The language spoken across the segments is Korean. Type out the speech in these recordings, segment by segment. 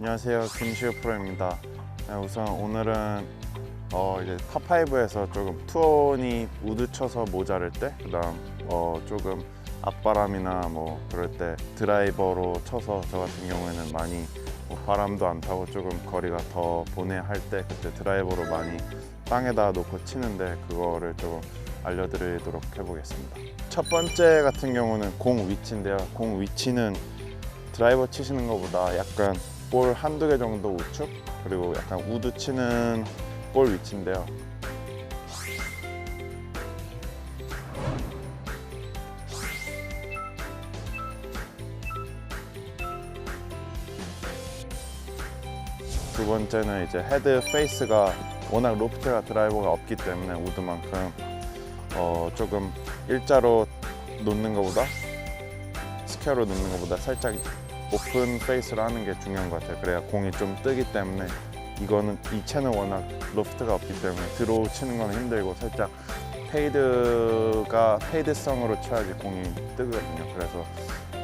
안녕하세요 김시우 프로입니다. 네, 우선 오늘은 어 이제 파5에서 조금 투혼이 우드 쳐서 모자랄 때, 그다음 어 조금 앞바람이나 뭐 그럴 때 드라이버로 쳐서 저 같은 경우에는 많이 뭐 바람도 안 타고 조금 거리가 더 보내야 할때 그때 드라이버로 많이 땅에다 놓고 치는데 그거를 조금 알려드리도록 해보겠습니다. 첫 번째 같은 경우는 공 위치인데요. 공 위치는 드라이버 치시는 것보다 약간 볼 한두 개 정도 우측 그리고 약간 우드 치는 볼 위치인데요. 두 번째는 이제 헤드 페이스가 워낙 로프트가 드라이버가 없기 때문에 우드만큼 어 조금 일자로 놓는 것보다 스퀘어로 놓는 것보다 살짝 오픈 페이스로 하는 게 중요한 것 같아요. 그래야 공이 좀 뜨기 때문에 이거는 이 채는 워낙 로프트가 없기 때문에 드로우 치는 건 힘들고 살짝 페이드가 페이드성으로 쳐야지 공이 뜨거든요. 그래서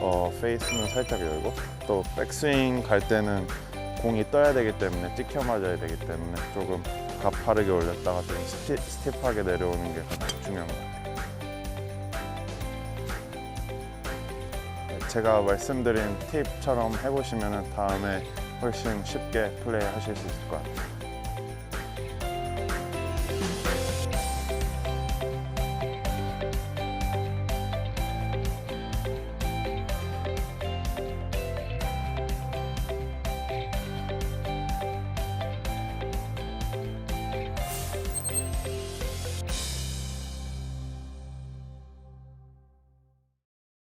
어, 페이스는 살짝 열고 또 백스윙 갈 때는 공이 떠야 되기 때문에 찍혀 맞아야 되기 때문에 조금 가파르게 올렸다가 좀 스티, 스티프하게 내려오는 게 중요한 것 같아요. 제가 말씀드린 팁처럼 해보시면 다음에 훨씬 쉽게 플레이 하실 수 있을 것 같아요.